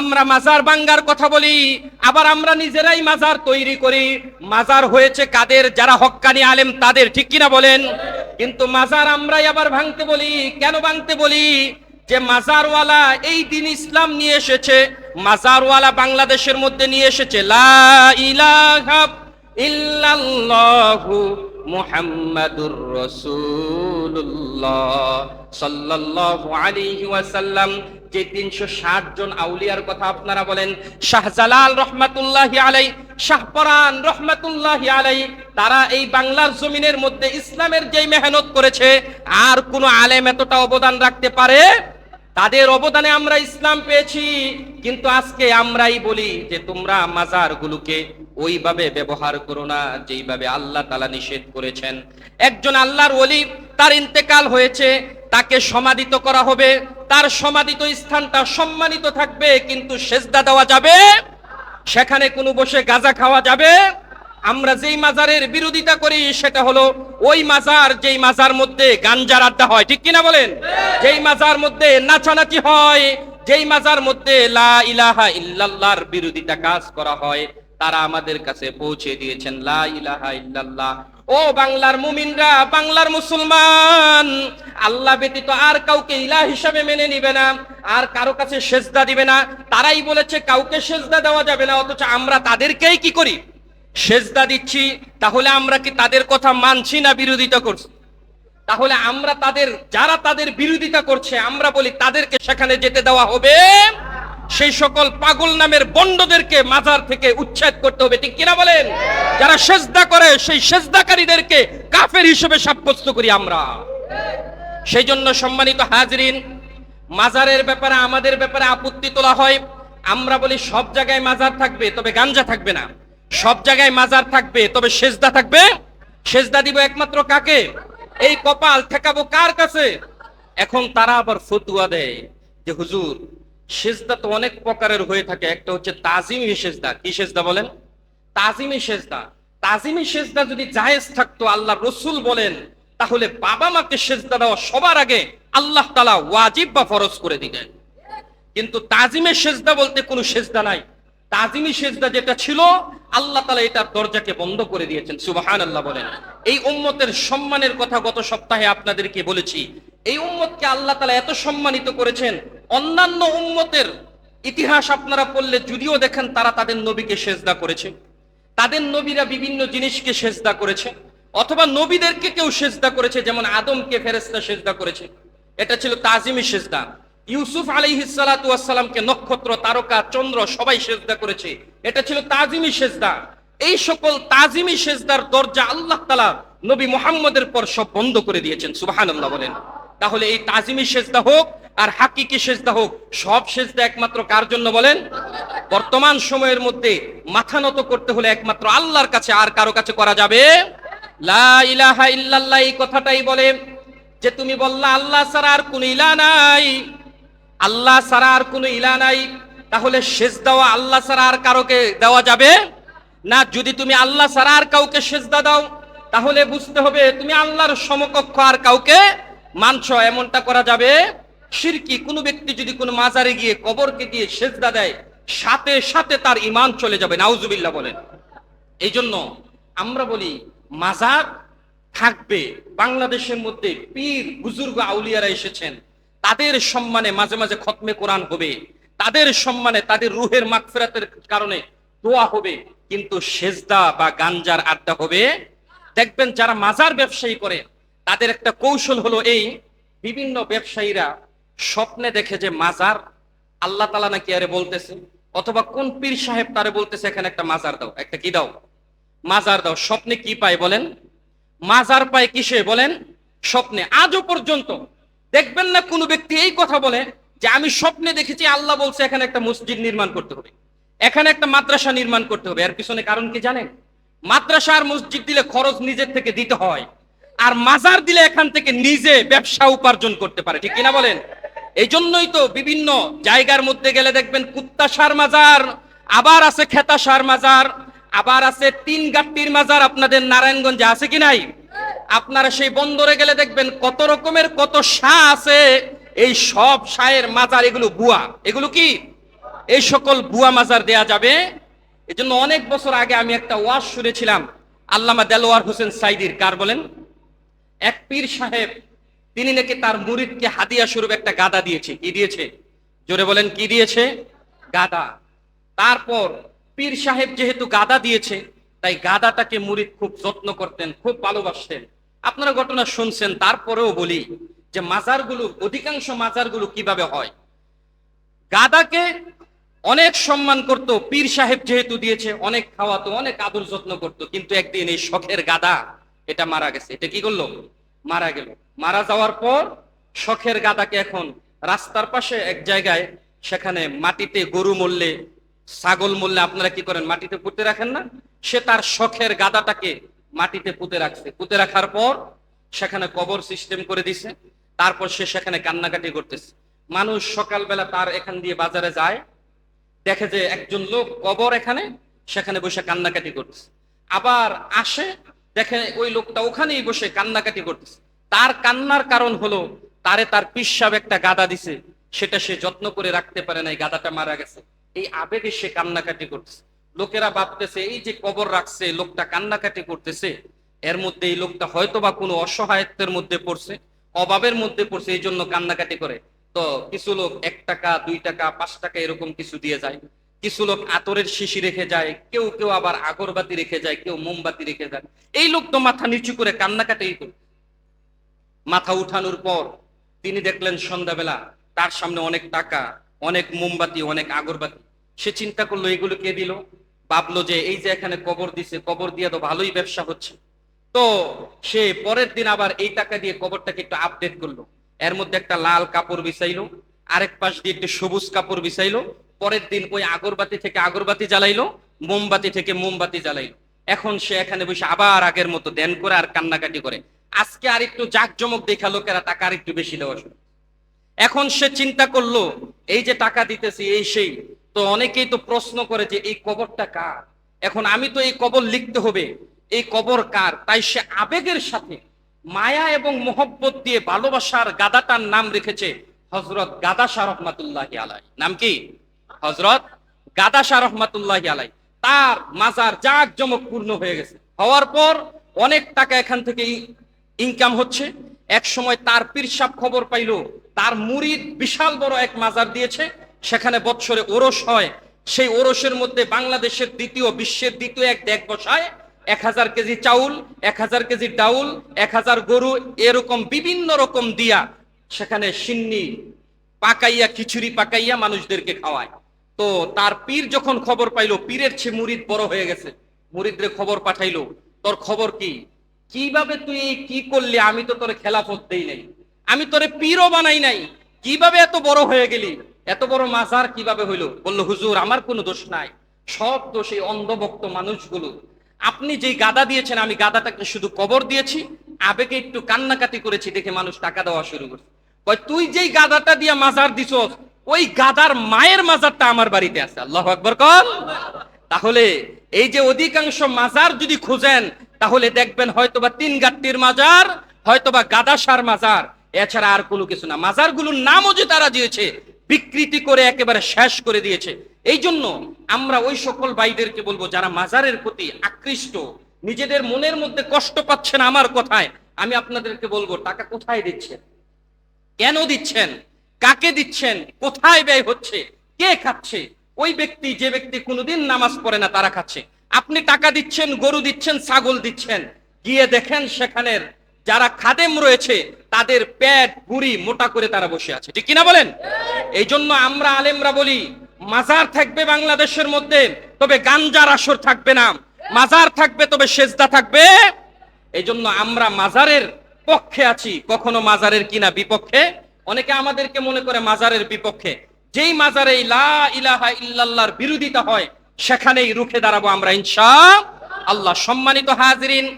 আমরা মাজার বাঙ্গার কথা বলি, আবার আমরা নিজেরাই মাজার তৈরি করি। মাজার হয়েছে কাদের? যারা হক্কানি আলেম, তাদের ঠিক কিনা বলেন? কিন্তু মাজার আমরাই আবার ভাঙতে বলি। কেন ভাঙতে বলি? যে মাজারওয়ালা এই দিন ইসলাম নিয়ে এসেছে, মাজারওয়ালা বাংলাদেশের মধ্যে নিয়ে এসেছে। লা ইলাহা ইল্লাল্লাহু মুহাম্মাদুর ওয়াসাল্লাম। যে 360 জন আউলিয়ার কথা আপনারা বলেন শাহজালাল রহমাতুল্লাহি আলাই শাহপরান রহমাতুল্লাহি আলাই তারা এই বাংলার জমিনের মধ্যে ইসলামের মেহনত করেছে, আর কোন আলেম এতটা অবদান রাখতে পারে? তাদের অবদানে আমরা ইসলাম পেয়েছি, কিন্তু আজকে আমরাই বলি যে তোমরা মাজারগুলোকে ওইভাবে ব্যবহার করো না, যেইভাবে আল্লাহ তালা নিষেধ করেছেন। একজন আল্লাহর ওলি, তার ইন্তেকাল হয়েছে তাকে সমাদিত করা হবে। তার সমাদিত স্থানটা সম্মানিত থাকবে, কিন্তু সেজদা দেওয়া যাবে। সেখানে কোনো বসে গাজা খাওয়া যাবে। আমরা যেই মাজারের বিরোধিতা করি, সেটা হলো ওই মাজার যেই মাজার মধ্যে গাঞ্জার আড্ডা হয়। ঠিক কিনা বলেন? যেই মাজার মধ্যে নাচানাচি হয়, যেই মাজার মধ্যে লা ইলাহা ইল্লাল্লাহর বিরোধিতা কাজ করা হয়। তারা আমাদের কাছে পৌঁছে দিয়েছেন ও বাংলার মুমিনরা, বাংলার মুসলমান, আল্লাহ ব্যতীত আর কাউকে ইলাহ হিসাবে মেনে নিবে না, আর কারও কাছে সেজদা দিবে না। তারাই বলেছে, কাউকে সেজদা দেওয়া যাবে না, অথচ আমরা তাদেরকেই কি করি? সেজদা দিচ্ছি, তাহলে আমরা কি তাদের কথা মানছি না বিরোধিতা করছি? তাহলে আমরা তাদের, যারা তাদের বিরোধিতা করছে, আমরা বলি, তাদেরকে সেখানে যেতে দেওয়া হবে। সেই সকল পাগল নামের বন্ডদেরকে মাজার থেকে উচ্ছেদ করতে হবে, ঠিক কিনা বলেন? যারা সেজদা করে, সেই সেজদাকারীদেরকে কাফের হিসেবে সাব্যস্ত করি আমরা। সেই জন্য সম্মানিত হাজরিন, মাজারের ব্যাপারে, আমাদের ব্যাপারে আপত্তি তোলা হয়। আমরা বলি সব জায়গায় মাজার থাকবে, তবে গাঞ্জা থাকবে না। সব জায়গায় মাজার থাকবে, তবে সেজদা থাকবে। সেজদা দিব একমাত্র কাকে? এই কপাল ঠেকাবো কার কাছে? এখন তারা আবার ফতুয়া দেয় যে, হুজুর সেজদা তো অনেক প্রকারের হয়ে থাকে। একটা হচ্ছে তাজিমি সেজদা। কি সেজদা বলেন? তাজিমি সেজদা। তাজিমি সেজদা যদি জায়েজ থাকতো আল্লাহ রসুল বলেন, তাহলে বাবা মাকে সেজদা দেওয়া সবার আগে আল্লাহ তালা ওয়াজিব বা ফরজ করে দিলেন কিন্তু তাজিমের সেজদা বলতে কোনো সেজদা নাই। তাজিমি সেজদা যেটা ছিল, আল্লাহ তালা এটার দরজাকে বন্ধ করে দিয়েছেন। সুবাহান আল্লাহ বলেন। এই উম্মতের সম্মানের কথা গত সপ্তাহে আপনাদেরকে বলেছি। এই উম্মতকে আল্লাহ তালা এত সম্মানিত করেছেন অন্যান্য উম্মতের ইতিহাস আপনারা পড়লে যদিও দেখেন তারা তাদের নবীকে সেজদা করেছে। তাদের নবীরা বিভিন্ন জিনিসকে সেজদা করেছে। অথবা নবীদেরকে কেউ সেজদা করেছে, যেমন আদমকে ফেরেস্তা সেজদা করেছে। এটা ছিল তাজিমি সেজদা। ইউসুফ আলাইহিসালামকে নক্ষত্র, তারকা, চন্দ্র সবাই সেজদা করেছে। এটা ছিল তাজিমি সেজদা। এই সকল তাজিমি সেজদার দরজা আল্লাহ তালা নবী মোহাম্মদের পর সব বন্ধ করে দিয়েছেন আল্লাহ বলেন। তাহলে এই তাজিমি সেজদা হোক আর হাকিকি সেজদা হোক, সব সেজদা একমাত্র কার জন্য বলেন? বর্তমান সময়ের মধ্যে মাথা নত করতে হলে একমাত্র আল্লাহর কাছে আর কারও কাছে করা যাবে? লা এই কথাটাই বলে যে তুমি বললা, আল্লাহ ছাড়া আর কোন ইলা নাই। আল্লাহ ছাড়া আর কোনো ইলা নাই, তাহলে শেষ দেওয়া আল্লাহ ছাড়া আর কারোকে দেওয়া যাবে? না, যদি তুমি আল্লাহ ছাড়া আর কাউকে সেজদা দাও, তাহলে বুঝতে হবে তুমি আল্লাহর সমকক্ষ আর কাউকে মানছ, এমনটা করা যাবে? শিরকি কোনো ব্যক্তি যদি কোনো মাজারে গিয়ে কবরকে গিয়ে সেজদা দেয়, সাথে সাথে তার ইমান চলে যাবে, নাউজুবিল্লাহ বলেন। এই জন্য আমরা বলি, মাজার থাকবে। বাংলাদেশের মধ্যে পীর, বুজুর্গ আউলিয়ারা এসেছেন। তাদের সম্মানে মাঝে মাঝে খতমে কোরআন হবে। তাদের সম্মানে তাদের রুহের মাগফিরাতের কারণে দোয়া হবে। কিন্তু সেজদা বা গাঞ্জার আড্ডা হবে। দেখবেন যারা মাজার ব্যবসায়ী করে, তাদের একটা কৌশল হলো এই, বিভিন্ন ব্যবসায়ীরা স্বপ্নে দেখে যে মাজার, আল্লাহ তালা নাকি আরে বলতেছে? অথবা কোন পীর সাহেব তারে বলতেছে, এখানে একটা মাজার দাও। একটা কি দাও? মাজার দাও। স্বপ্নে কি পায় বলেন? মাজার পায় কিসে বলেন? স্বপ্নে। আজও পর্যন্ত দেখবেন না কোনো ব্যক্তি এই কথা বলে যে, আমি স্বপ্নে দেখেছি আল্লাহ বলছে এখানে একটা মসজিদ নির্মাণ করতে হবে। এখানে একটা মাদ্রাসা নির্মাণ করতে হবে। এর পিছনে কারণ কি জানেন? মাদ্রাসা আর মসজিদ দিলে খরচ নিজের থেকে দিতে হয়। আর মাজার দিলে এখান থেকে নিজে ব্যবসা উপার্জন করতে পারে। ঠিক কিনা বলেন? এই জন্যই তো বিভিন্ন জায়গার মধ্যে গেলে দেখবেন কুত্তা সার মাজার, আবার আছে খেতা সার মাজার, আবার আছে তিন গাট্টির মাজার আপনাদের নারায়ণগঞ্জে আছে কি নাই? আপনারা সেই বন্দরে গেলে দেখবেন কত রকমের কত শাহ আছে, এই সব শাহের মাজার এগুলো বুয়া এগুলো কি? এই সকল বুয়া মাজার দেয়া যাবে। এজন্য অনেক বছর আগে আমি একটা ওয়াজ শুনেছিলাম, আল্লামা দেলোয়ার হোসেন সাইদির, কার বলেন? এক পীর সাহেব তিনি নাকি তার মুরিদকে হাদিয়া স্বরূপ একটা গাদা দিয়েছে। কি দিয়েছে? জোরে বলেন, কি দিয়েছে? গাদা। তারপর পীর সাহেব যেহেতু গাদা দিয়েছে, তাই গাদাটাকে মুরিদ খুব যত্ন করতেন, খুব ভালোবাসতেন। আপনারা ঘটনা শুনছেন, তারপরেও বলি যে মাজারগুলো, অধিকাংশ মাজারগুলো কীভাবে হয়? গাদাকে অনেক সম্মান করত, পীর সাহেব যেহেতু দিয়েছে, অনেক খাওয়াতো, অনেক আদর যত্ন করত, কিন্তু একদিন এই শখের গাদা, এটা মারা গেছে। এটা কি করল? মারা গেল। মারা যাওয়ার পর শখের গাদাকে এখন রাস্তার পাশে এক জায়গায় সেখানে মাটিতে গরু মরলে, ছাগল মরলে আপনারা কি করেন? মাটিতে পুঁতে রাখেন না? সে তার শখের গাদাটাকে মাটিতে পুঁতে রাখছে। পুঁতে রাখার পর সেখানে কবর সিস্টেম করে দিছে। তারপর সে সেখানে কান্নাকাটি করতেছে। মানুষ সকালবেলা তার এখান দিয়ে বাজারে যায়। দেখে যে একজন লোক কবর এখানে, সেখানে বসে কান্নাকাটি করতেছে। আবার আসে দেখে ওই লোকটা ওখানেই বসে কান্নাকাটি করতেছে। তার কান্নার কারণ হলো, তারে তার পিসাব একটা গাদা দিছে। সেটা সে যত্ন করে রাখতে পারে না এই গাদাটা মারা গেছে। এই আবেগে সে কান্নাকাটি করতেছে। লোকেরা ভাবতেছে, এই যে কবর রাখছে, লোকটা কান্নাকাটি করতেছে। এর মধ্যে এই লোকটা হয়তো বা কোনো অসহায়ত্বের মধ্যে পড়ছে, অভাবের মধ্যে পড়ছে, এই জন্য কান্নাকাটি করে। তো কিছু লোক এক টাকা, দুই টাকা, পাঁচ টাকা এরকম কিছু দিয়ে যায়। কিছু লোক আতরের শিশি রেখে যায়, কেউ কেউ আবার আগরবাতি রেখে যায়, কেউ মোমবাতি রেখে যায়। এই লোক তো মাথা নিচু করে কান্নাকাটি মাথা উঠানোর পর তিনি দেখলেন সন্ধ্যাবেলা তার সামনে অনেক টাকা, অনেক মোমবাতি, অনেক আগরবাতি। সে চিন্তা করল, এগুলো কে দিল? ভাবলো যে এই যে এখানে কবর দিছে, কবর দিয়ে তো ভালোই ব্যবসা হচ্ছে। তো সে পরের দিন আবার এই টাকা দিয়ে কবরটাকে একটু আপডেট করল। এর মধ্যে একটা লাল কাপড় বিছাইলো, আরেক পাশ দিয়ে একটু সবুজ কাপড় বিছাইলো পরের দিন ওই আগরবাতি থেকে আগরবাতি জ্বালাইলো, মোমবাতি থেকে মোমবাতি জ্বালাইলো। এখন সে এখানে বসে আবার আগের মতো দেন করে আর কান্নাকাটি করে। আজকে আর একটু জাকজমক দেখা লোকেরা টাকা আর একটু বেশি দেওয়া শুরু। এখন সে চিন্তা করল, এই যে টাকা দিতেছি, এই সেই। তো অনেকেই তো প্রশ্ন করে যে, এই কবরটা কার? এখন আমি তো এই কবর লিখতে হবে। এই কবর কার? তাই সে আবেগের সাথে মায়া এবং মোহব্বত দিয়ে ভালোবাসার গাদাটার নাম রেখেছে হজরত গাদা শাহ রহমাতুল্লাহ আলাই নাম কি? হজরত গাদা শাহ রহমাতুল্লাহ আলাই তার মাজার জাক জমক পূর্ণ হয়ে গেছে। হওয়ার পর অনেক টাকা এখান থেকে ইনকাম হচ্ছে। এক সময় তার পীরসাব খবর পাইলো, তার মুরিদ বিশাল বড় এক মাজার দিয়েছে, সেখানে বৎসরে ওরস হয়। সেই ওরসের মধ্যে বাংলাদেশের দ্বিতীয়, বিশ্বের দ্বিতীয় এক দেখ বসায়। এক হাজার কেজি চাউল, এক হাজার কেজি ডাউল, এক হাজার গরু, এরকম বিভিন্ন রকম দিয়া সেখানে সিন্নি পাকাইয়া, খিচুড়ি পাকাইয়া মানুষদেরকে খাওয়ায়। তো তার পীর যখন খবর পাইলো, পীরের চেয়ে মুরিদ বড় হয়ে গেছে। মুরিদরে খবর পাঠাইলো, তোর খবর কি? কীভাবে তুই কি করলি? আমি তো তোর খেলাফত দেই নাই। আমি তোরে পীরও বানাই নাই। কীভাবে এত বড় হয়ে গেলি? এত বড় মাজার কীভাবে হইল? বলল, হুজুর, আমার কোনো দোষ নাই। সব দোষ এই অন্ধভক্ত মানুষগুলো। আপনি যেই গাদা দিয়েছেন, আমি গাদাটাকে শুধু কবর দিয়েছি। আবেগে একটু কান্নাকাটি করেছি দেখে মানুষ টাকা দেওয়া শুরু করছে। তুই যেই গাদাটা দিয়ে মাজার দিছস ওই গাদার মায়ের মাজারটা আমার বাড়িতে আছে। আল্লাহ আকবর কল তাহলে এই যে অধিকাংশ মাজার যদি খুঁজেন, তাহলে দেখবেন হয়তোবা তিন গাট্টির মাজার, হয়তোবা গাদাসার মাজার, এছাড়া আর কোনো কিছু না। মাজারগুলোর নামও যে তারা দিয়েছে, বিকৃতি করে একেবারে শেষ করে দিয়েছে। এই জন্য আমরা ওই সকল ভাইদেরকে বলব, যারা মাজারের প্রতি আকৃষ্ট, নিজেদের মনের মধ্যে কষ্ট পাচ্ছেন আমার কথায়, আমি আপনাদেরকে বলব, টাকা কোথায় দিচ্ছেন? কেন দিচ্ছেন? কাকে দিচ্ছেন? কোথায় ব্যয় হচ্ছে? কে খাচ্ছে? ওই ব্যক্তি, যে ব্যক্তি কোনোদিন নামাজ পড়ে না, তারা খাচ্ছে। আপনি টাকা দিচ্ছেন, গরু দিচ্ছেন, ছাগল দিচ্ছেন। গিয়ে দেখেন সেখানের যারা খাদেম রয়েছে, তাদের পেট বুড়ি মোটা করে তারা বসে আছে। ঠিক কিনা বলেন? এই জন্য আমরা আলেমরা বলি, মাজার থাকবে বাংলাদেশের মধ্যে, তবে গাঞ্জার আসর থাকবে না। মাজার থাকবে, তবে সেজদা থাকবে। এই জন্য আমরা মাজারের পক্ষে আছি, কখনো মাজারের কিনা বিপক্ষে। অনেকে আমাদেরকে মনে করে মাজারের বিপক্ষে। যেই মাজারে লা ইলাহা ইল্লাল্লাহর বিরোধিতা হয়, সেখানেই রুখে দাঁড়াবো আমরা ইনশা আল্লাহ। সম্মানিত হাজরিন